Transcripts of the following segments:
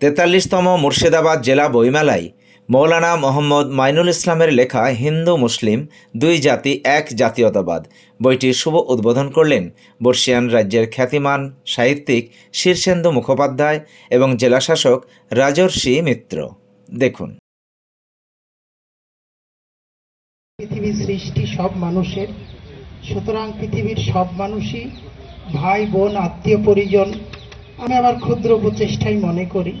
তেতাল্লিশতম মুর্শিদাবাদ জেলা বইমেলায় মৌলানা মোহাম্মদ মাইনুল ইসলামের লেখা হিন্দু মুসলিম দুই জাতি, এক জাতীয়তাবাদ। বইটির শুভ উদ্বোধন করলেন বর্ষিয়ান রাজ্যের খ্যাতিমান সাহিত্যিক শীর্ষেন্দু মুখোপাধ্যায় এবং জেলাশাসক রাজর্ষি মিত্র। দেখুন। পৃথিবীর সৃষ্টি সব মানুষের, সুতরাং পৃথিবীর সব মানুষই ভাই, বোন, আত্মীয়, পরিজন আমি আমার ক্ষুদ্র প্রচেষ্টাই মনে করি।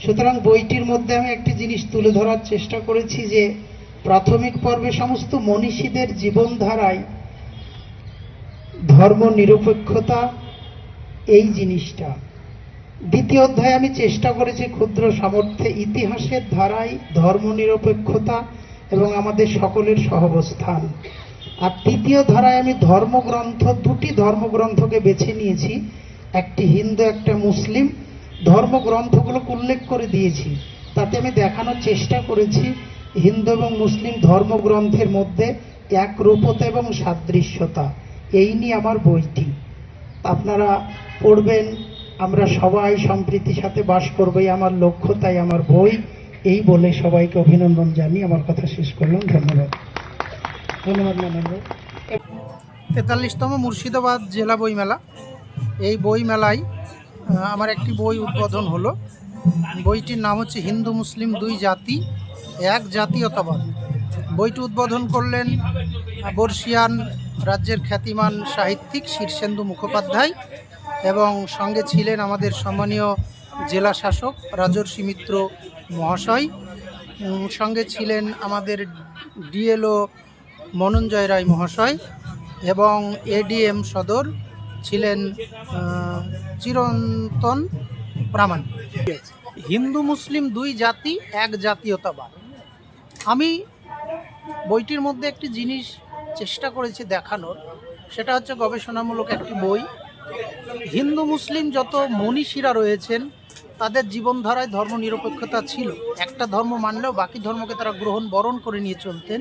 সুতরাং বইটির মধ্যে আমি একটি জিনিস তুলে ধরার চেষ্টা করেছি যে, প্রাথমিক পর্বে সমস্ত মনীষীদের জীবনধারায় ধর্ম নিরপেক্ষতা এই জিনিসটা। দ্বিতীয় অধ্যায়ে আমি চেষ্টা করেছি ক্ষুদ্র সামর্থ্যে ইতিহাসের ধারায় ধর্মনিরপেক্ষতা এবং আমাদের সকলের সহবস্থান। আর তৃতীয় ধারায় আমি ধর্মগ্রন্থ, দুটি ধর্মগ্রন্থকে বেছে নিয়েছি। একটি হিন্দু, একটা মুসলিম ধর্মগ্রন্থগুলোকে উল্লেখ করে দিয়েছি। তাতে আমি দেখানোর চেষ্টা করেছি, হিন্দু এবং মুসলিম ধর্মগ্রন্থের মধ্যে একরূপতা এবং সাদৃশ্যতা। এই নিয়ে আমার বইটি। আপনারা পড়বেন, আমরা সবাই সম্প্রীতির সাথে বাস করবই আমার লক্ষ্য, তাই আমার বই। এই বলে সবাইকে অভিনন্দন জানিয়ে আমার কথা শেষ করলাম। ধন্যবাদ। ধন্যবাদ তেতাল্লিশতম মুর্শিদাবাদ জেলা বইমেলা। এই বইমেলায় আহ, আমার একটি বই উদ্বোধন হলো। বইটির নাম হচ্ছে হিন্দু মুসলিম দুই জাতি এক জাতীয়তাবাদ। বইটি উদ্বোধন করলেন বর্ষিয়ান রাজ্যের খ্যাতিমান সাহিত্যিক শীর্ষেন্দু মুখোপাধ্যায় এবং সঙ্গে ছিলেন আমাদের সম্মানীয় জেলা শাসক রাজর্ষি মিত্র মহাশয়। সঙ্গে ছিলেন আমাদের ডিএলও মনঞ্জয় রায় মহাশয় এবং এডিএম সদর ছিলেন চিরন্তন প্রামাণিক হিন্দু, মুসলিম দুই জাতি, এক জাতীয়তাবাদ। আমি বইটির মধ্যে একটি জিনিস চেষ্টা করেছি দেখানোর, সেটা হচ্ছে গবেষণামূলক একটি বই। হিন্দু, মুসলিম যত মনীষীরা রয়েছেন, তাদের জীবনধারায় ধর্ম নিরপেক্ষতা ছিল। একটা ধর্ম মানলেও বাকি ধর্মকে তারা গ্রহণ বরণ করে নিয়ে চলতেন।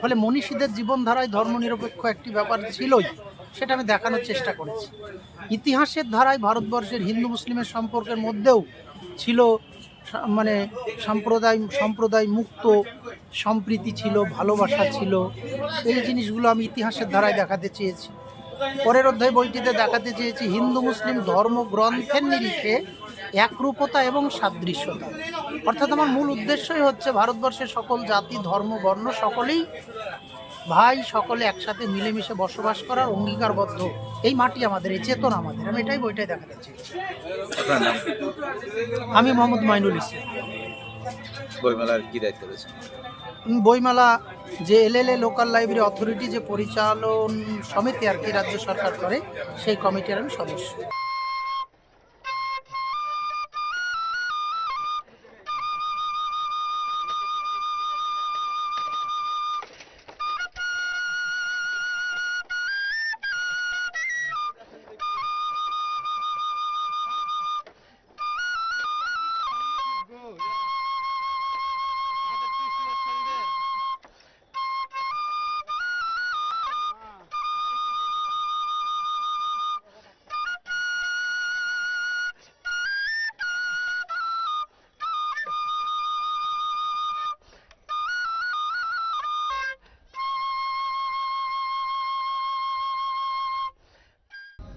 ফলে মনীষীদের জীবনধারায় ধর্ম নিরপেক্ষ একটি ব্যাপার ছিলই। সেটা আমি দেখানোর চেষ্টা করেছি। ইতিহাসের ধারায় ভারতবর্ষের হিন্দু মুসলিমের সম্পর্কের মধ্যেও ছিল মানে সম্প্রদায় সম্প্রদায় মুক্ত, সম্প্রীতি ছিল, ভালোবাসা ছিল। এই জিনিসগুলো আমি ইতিহাসের ধারায় দেখাতে চেয়েছি। পরের অধ্যায় বইটিতে দেখাতে চেয়েছি, হিন্দু মুসলিম ধর্মগ্রন্থের নিরিখে একরূপতা এবং সাদৃশ্যতা। অর্থাৎ আমার মূল উদ্দেশ্যই হচ্ছে ভারতবর্ষের সকল জাতি, ধর্ম, বর্ণ সকলেই ভাই সকলে একসাথে মিলেমিশে বসবাস করার অঙ্গীকারবদ্ধ। এই মাটি আমাদের এই চেতনা আমাদের। আমি এটাই বইটাই দেখাতে নাম? আমি মোহাম্মদ মাইনুল ইসলাম। বইমেলার কি দায়িত্ব রয়েছে? বইমেলা যে এলএলএ লোকাল লাইব্রেরি অথরিটি যে পরিচালন সমিতি আর কি রাজ্য সরকার করে সেই কমিটির আমি সদস্য।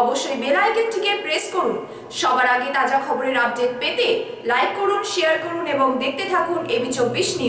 অবশ্যই বেল আইকনটিকে প্রেস করুন। সবার আগে তাজা খবরের আপডেট পেতে লাইক করুন শেয়ার করুন এবং দেখতে থাকুন এবি চব্বিশ নিউজ